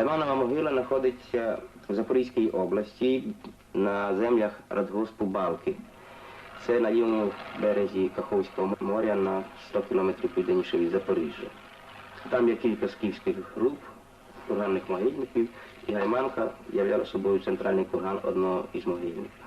Гайманова могила знаходиться в Запорізькій області на землях радгоспу Балки. Це на лівому березі Каховського моря на 100 кілометрів південніше від Запоріжжя. Там є кілька скіфських груп, курганних могильників, і Гайманка являла собою центральний курган одного із могильників.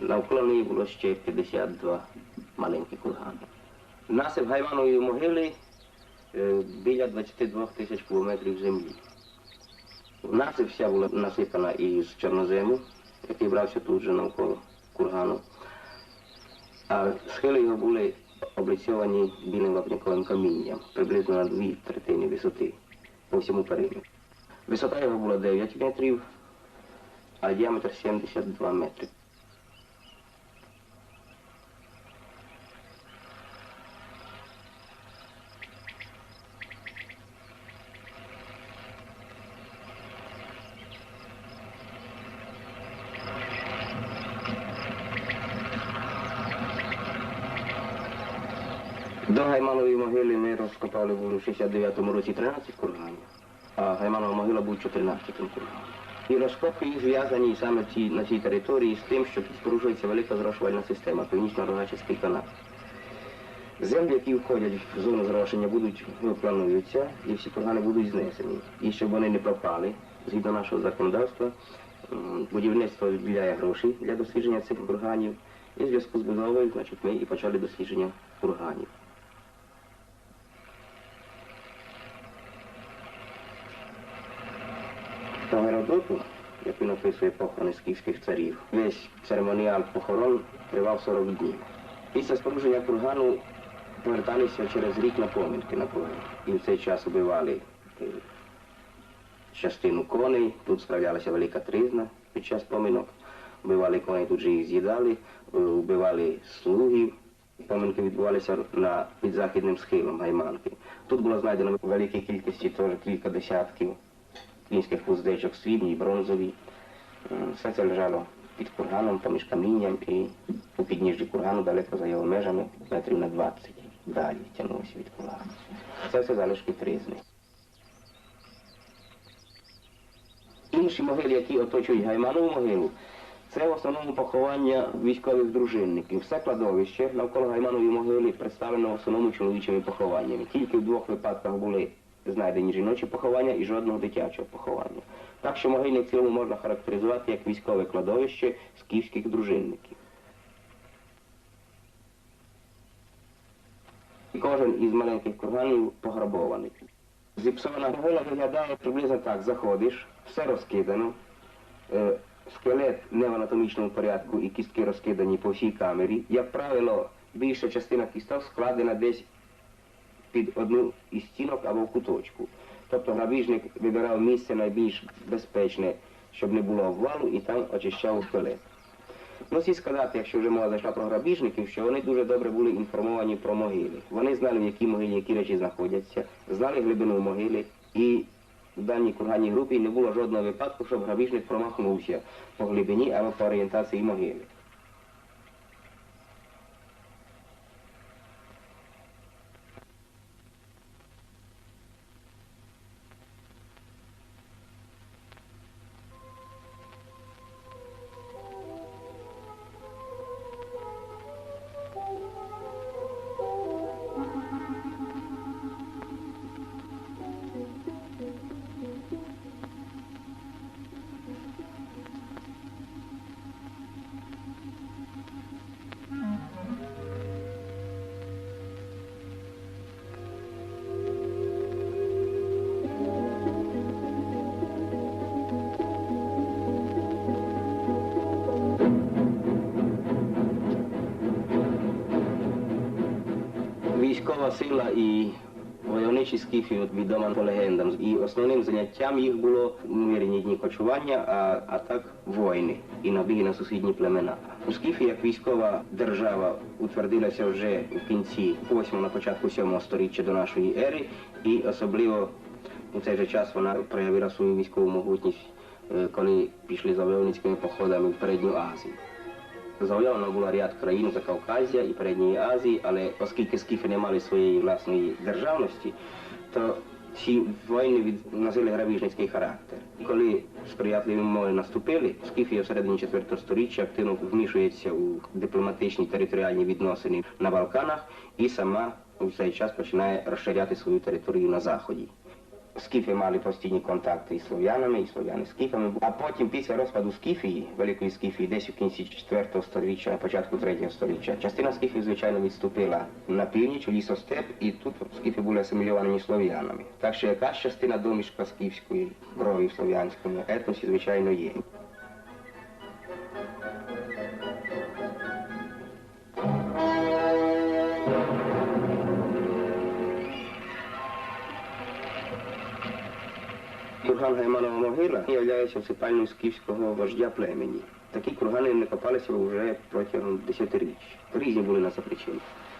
Навколо неї було ще 52 маленькі кургани. Насип Гайманової могили е, біля 22 тисяч кілометрів землі. Насип вся була насипана із чорнозему, який брався тут же навколо кургану. А схили його були облицьовані білим вапняковим камінням, приблизно на дві третини висоти по всьому периметру. Висота його була 9 метрів, а діаметр 72 метри. До Гайманової могили ми розкопали в 69-му році 13 курганів, а Гайманова могила був 14-м курганом. І розкопки їх зв'язані саме ці, на цій території з тим, що тут спорушується велика зрошувальна система, північно-рогачицький канал. Землі, які входять в зону зрошення, будуть плануються, і всі кургани будуть знесені. І щоб вони не пропали, згідно нашого законодавства, будівництво виділяє гроші для дослідження цих курганів. І в зв'язку з будовою, значить, ми і почали дослідження курганів. По Геродоту, описує похорони скіфських царів, весь церемоніал похорон тривав 40 днів. Після спорудження кургану поверталися через рік на поминки на курган. І в цей час убивали частину коней, тут справлялася велика тризна під час поминок. Вбивали коней, тут же їх з'їдали, вбивали слугів. Поминки відбувалися на під західним схилом Гайманки. Тут було знайдено великій кількості теж кілька десятків кінських вуздечок срібні, бронзові. Це лежало під курганом, поміж камінням і у підніжжі кургану далеко за його межами, метрів на 20 далі тягнувся від кургану. Це все залишки тризни. Інші могили, які оточують Гайманову могилу, це в основному поховання військових дружинників. Все кладовище навколо Гайманової могили представлено в основному чоловічими похованнями. Тільки в двох випадках були знайдені жіночі поховання і жодного дитячого поховання. Так що могильник цілому можна характеризувати як військове кладовище скіфських дружинників. І Кожен із маленьких курганів пограбований. Зіпсована могила виглядає приблизно так. Заходиш, все розкидано, е, скелет не в анатомічному порядку і кістки розкидані по всій камері. Як правило, більша частина кісток складена десь під одну із стінок або в куточку. Тобто грабіжник вибирав місце найбільш безпечне, щоб не було обвалу, і там очищав скелет. Ну, сказати, якщо вже мова зайшла про грабіжників, що вони дуже добре були інформовані про могили. Вони знали, в якій могилі які речі знаходяться, знали глибину могили, і в даній курганній групі не було жодного випадку, щоб грабіжник промахнувся по глибині або по орієнтації могили. Військова сила і войовничі скіфи відома по легендам. І основним заняттям їх було умірені дні кочування, а, а так воїни і набіги на сусідні племена. У скіфі як військова держава утвердилася вже в кінці 8 на початку 7 століття до нашої ери, і особливо у цей же час вона проявила свою військову могутність, коли пішли завойовницькими походами в передню Азію. Завойована була ряд країн Закавказя і Передньої Азії, але оскільки скіфи не мали своєї власної державності, то ці воїни від носили грабіжницький характер. Коли сприятливі умови наступили, Скіфія в середині 4 століття активно вмішується у дипломатичні територіальні відносини на Балканах і сама у цей час починає розширяти свою територію на заході. Скіфи мали постійні контакти із слов'янами, і слов'яни з скіфами. А потім, після розпаду Скіфії, Великої Скіфії, десь у кінці 4 століття, на початку 3 століття, частина скіфів, звичайно, відступила на північ, у лісостеп, і тут скіфи були асимільовані слов'янами. Так що якась частина домішка скіфської крові в слов'янському етносі, звичайно, є. Курган Гайманова могила є всипальною скіфського вождя племені. Такі кургани не копалися вже протягом десятиріч. Різні були на це причини.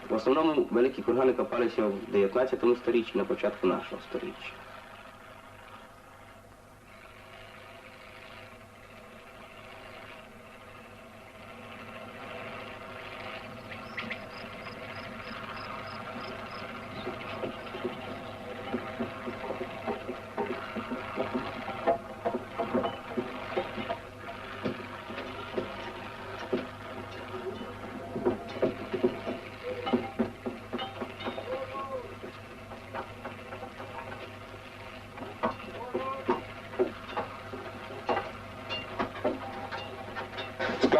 В основному великі кургани копалися в 19 сторіччі, на початку нашого сторіччя.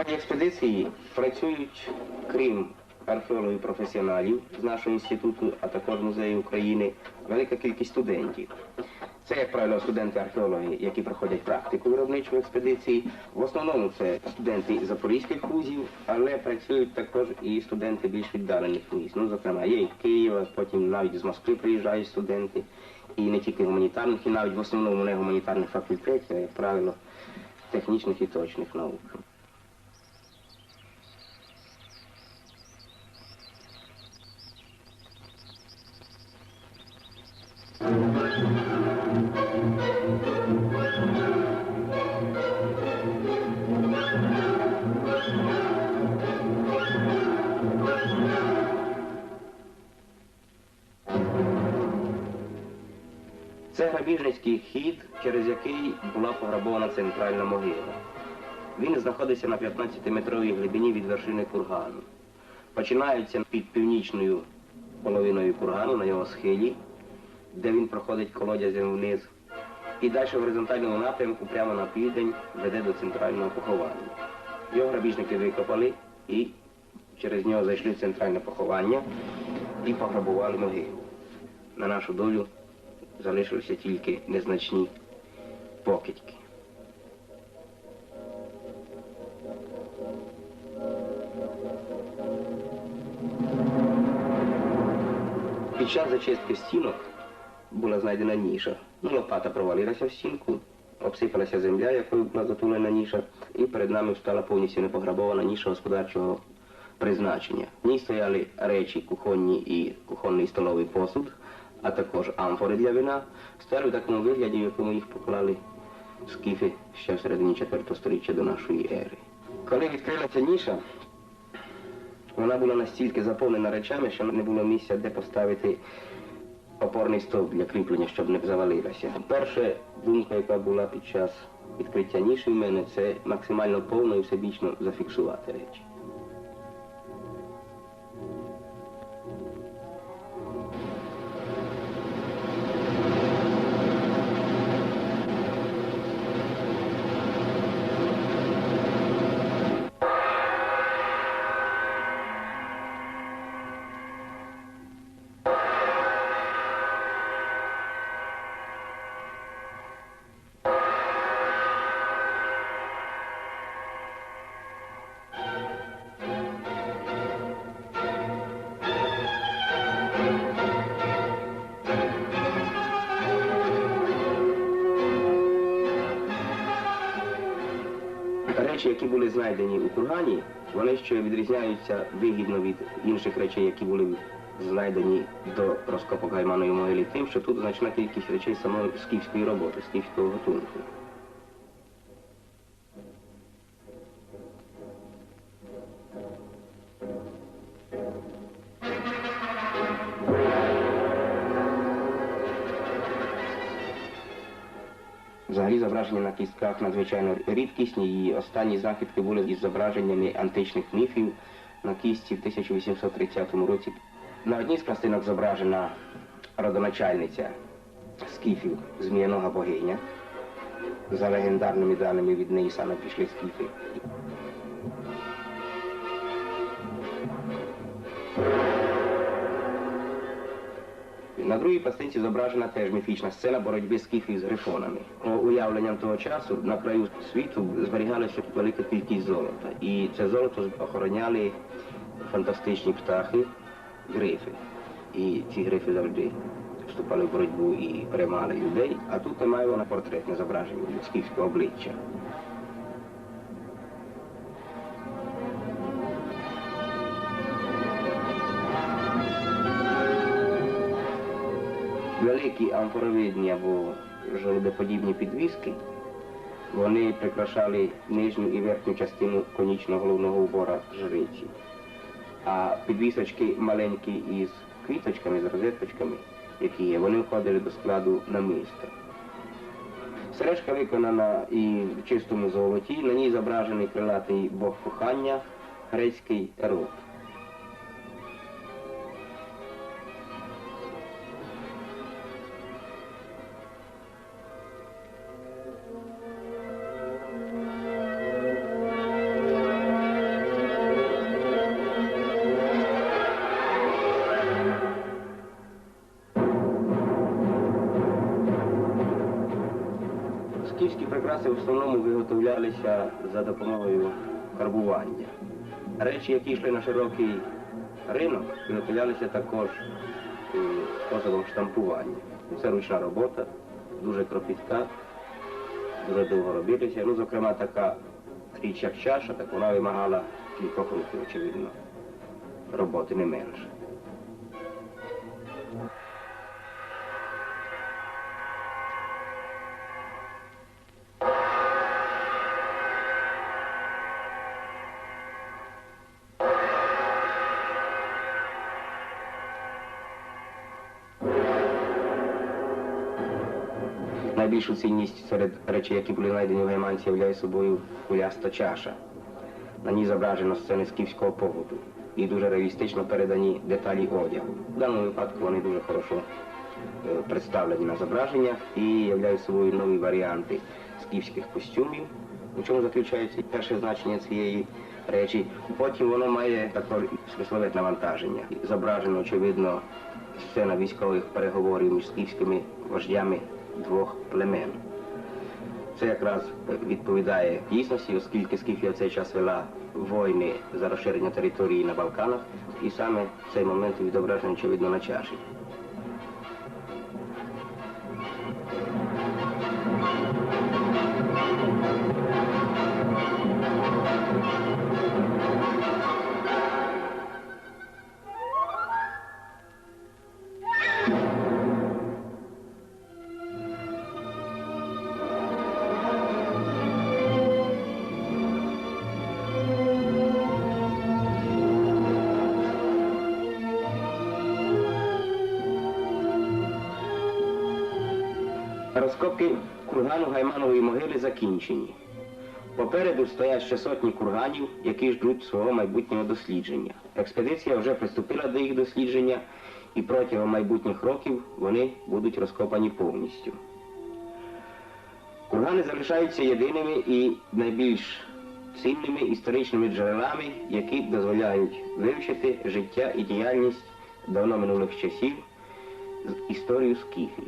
Складі експедиції працюють, крім археологів професіоналів з нашого інституту, а також музею України, велика кількість студентів. Це, як правило, студенти-археологи, які проходять практику виробничу експедиції. В основному це студенти запорізьких вузів, але працюють також і студенти більш віддалених міст. Ну, зокрема, є і Києва, потім навіть з Москви приїжджають студенти, і не тільки гуманітарних, і навіть в основному не гуманітарних факультетів, а, як правило, технічних і точних наук. Це грабіжницький хід, через який була пограбована центральна могила. Він знаходиться на 15-метровій глибині від вершини кургану. Починається під північною половиною кургану на його схилі, де він проходить колодязем вниз. І далі в горизонтальному напрямку, прямо на південь, веде до центрального поховання. Його грабіжники викопали і через нього зайшли в центральне поховання і пограбували могилу. На нашу долю залишилися тільки незначні покидьки. Під час зачистки стінок була знайдена ніша. Ну, лопата провалилася в стінку, обсипалася земля, якою була затулена ніша, і перед нами встала повністю непограбована ніша господарчого призначення. В ній стояли речі кухонні і кухонний столовий посуд, а також амфори для вина, стояли в такому вигляді, в якому їх поклали скіфи ще в середині 4 століття до нашої ери. Коли відкрилася ніша, вона була настільки заповнена речами, що не було місця, де поставити опорний стовп для кріплення, щоб не завалилася. Перша думка, яка була під час відкриття ніші в мене, це максимально повно і всебічно зафіксувати речі. Речі, які були знайдені у кургані, вони ще відрізняються вигідно від інших речей, які були знайдені до розкопок Гайманої могилі, тим, що тут значна кількість речей самої скіфської роботи, скіфського готунку. Зображення на кістках надзвичайно рідкісні, і останні знахідки були із зображеннями античних міфів на кісті в 1830 році. На одній з пластинок зображена родоначальниця скіфів Зміянога богиня. За легендарними даними від неї саме пішли скіфи. На другій пластинці зображена теж міфічна сцена боротьби скіфів з грифонами. Уявленням того часу на краю світу зберігалася велика кількість золота. І це золото охороняли фантастичні птахи, грифи. І ці грифи завжди вступали в боротьбу і переймали людей. А тут ми маємо на портретне зображення скіфського обличчя. Великі амфоровидні або жолудоподібні підвіски, вони прикрашали нижню і верхню частину конічного головного убора жриці. А підвісочки маленькі із квіточками, з розеточками, які є, вони входили до складу намиста. Сережка виконана і в чистому золоті, на ній зображений крилатий бог кохання, грецький ерот. Виготовлялися за допомогою карбування. Речі, які йшли на широкий ринок, виготовлялися також е, способом штампування. Це ручна робота, дуже кропітка, дуже довго робилися. Ну, зокрема, така річ, як чаша, так вона вимагала кількох років, очевидно, роботи не менше. Найбільшу цінність серед речей, які були знайдені в Гайманці, являє собою куляста чаша. На ній зображено сцени скіфського поводу і дуже реалістично передані деталі одягу. В даному випадку вони дуже хорошо е, представлені на зображеннях і являють собою нові варіанти скіфських костюмів. У чому заключається перше значення цієї речі. Потім воно має також смислове навантаження. Зображено, очевидно, сцена військових переговорів між скіфськими вождями двох племен. Це якраз відповідає дійсності, оскільки Скіфія в цей час вела війни за розширення території на Балканах, і саме цей момент відображений, очевидно, на чаші. Розкопки кургану Гайманової могили закінчені. Попереду стоять ще сотні курганів, які ждуть свого майбутнього дослідження. Експедиція вже приступила до їх дослідження, і протягом майбутніх років вони будуть розкопані повністю. Кургани залишаються єдиними і найбільш цінними історичними джерелами, які дозволяють вивчити життя і діяльність давно минулих часів, з- історію скіфів.